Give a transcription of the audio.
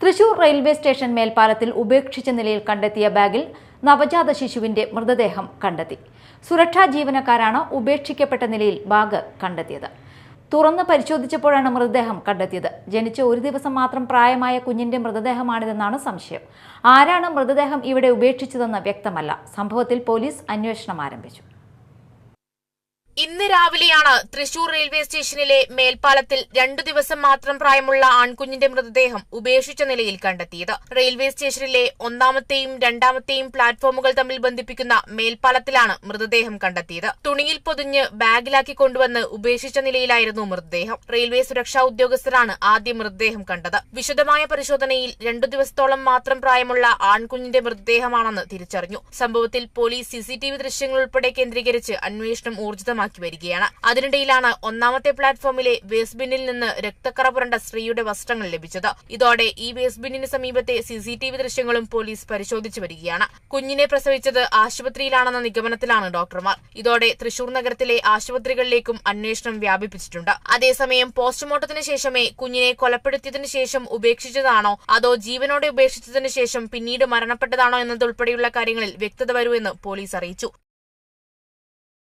Thrissur railway station മേൽപ്പാലത്തിൽ ഉപേക്ഷിച്ച നിലയിൽ കണ്ടെത്തിയ ബാഗിൽ നവജാത ശിശുവിന്റെ മൃതദേഹം കണ്ടെത്തി. സുരക്ഷാ ജീവനക്കാരാണ് ഉപേക്ഷിക്കപ്പെട്ട നിലയിൽ ബാഗ് കണ്ടെത്തിയത്. തുറന്ന് പരിശോധിച്ചപ്പോഴാണ് മൃതദേഹം കണ്ടെത്തിയത്. ജനിച്ച ഒരു ദിവസം മാത്രം പ്രായമായ കുഞ്ഞിന്റെ മൃതദേഹമാണിതെന്നാണ് സംശയം. ആരാണ് മൃതദേഹം ഇവിടെ ഉപേക്ഷിച്ചതെന്ന് വ്യക്തമല്ല. സംഭവത്തിൽ പോലീസ് അന്വേഷണം ആരംഭിച്ചു. ഇന്ന് രാവിലെയാണ് തൃശൂർ റെയിൽവേ സ്റ്റേഷനിലെ മേൽപ്പാലത്തിൽ രണ്ടു ദിവസം മാത്രം പ്രായമുള്ള ആൺകുഞ്ഞിന്റെ മൃതദേഹം ഉപേക്ഷിച്ച നിലയിൽ കണ്ടെത്തിയത്. റെയിൽവേ സ്റ്റേഷനിലെ ഒന്നാമത്തെയും രണ്ടാമത്തെയും പ്ലാറ്റ്ഫോമുകൾ തമ്മിൽ ബന്ധിപ്പിക്കുന്ന മേൽപ്പാലത്തിലാണ് മൃതദേഹം കണ്ടെത്തിയത്. തുണിയിൽ പൊതിഞ്ഞ് ബാഗിലാക്കി കൊണ്ടുവന്ന് ഉപേക്ഷിച്ച നിലയിലായിരുന്നു മൃതദേഹം. റെയിൽവേ സുരക്ഷാ ഉദ്യോഗസ്ഥരാണ് ആദ്യം മൃതദേഹം കണ്ടത്. വിശദമായ പരിശോധനയിൽ രണ്ടു ദിവസത്തോളം മാത്രം പ്രായമുള്ള ആൺകുഞ്ഞിന്റെ മൃതദേഹമാണെന്ന് തിരിച്ചറിഞ്ഞു. സംഭവത്തിൽ പോലീസ് സിസിടിവി ദൃശ്യങ്ങൾ ഉൾപ്പെടെ കേന്ദ്രീകരിച്ച് അന്വേഷണം ഊർജിതമാക്കി വരികയാണ്. അതിനിടയിലാണ് ഒന്നാമത്തെ പ്ലാറ്റ്ഫോമിലെ വേസ്റ്റ് ബിന്നിൽ നിന്ന് രക്തക്കറ പുരണ്ട സ്ത്രീയുടെ വസ്ത്രങ്ങൾ ലഭിച്ചത്. ഇതോടെ ഈ വേസ്റ്റ് ബിന്നിന് സമീപത്തെ സിസിടിവി ദൃശ്യങ്ങളും പോലീസ് പരിശോധിച്ചു വരികയാണ്. കുഞ്ഞിനെ പ്രസവിച്ചത് ആശുപത്രിയിലാണെന്ന നിഗമനത്തിലാണ് ഡോക്ടർമാർ. ഇതോടെ തൃശൂർ നഗരത്തിലെ ആശുപത്രികളിലേക്കും അന്വേഷണം വ്യാപിപ്പിച്ചിട്ടുണ്ട്. അതേസമയം പോസ്റ്റ്മോർട്ടത്തിന് ശേഷമേ കുഞ്ഞിനെ കൊലപ്പെടുത്തിയതിനു ശേഷം ഉപേക്ഷിച്ചതാണോ അതോ ജീവനോടെ ഉപേക്ഷിച്ചതിനു ശേഷം പിന്നീട് മരണപ്പെട്ടതാണോ എന്നതുൾപ്പെടെയുള്ള കാര്യങ്ങളിൽ വ്യക്തത വരൂ എന്ന് പോലീസ് അറിയിച്ചു.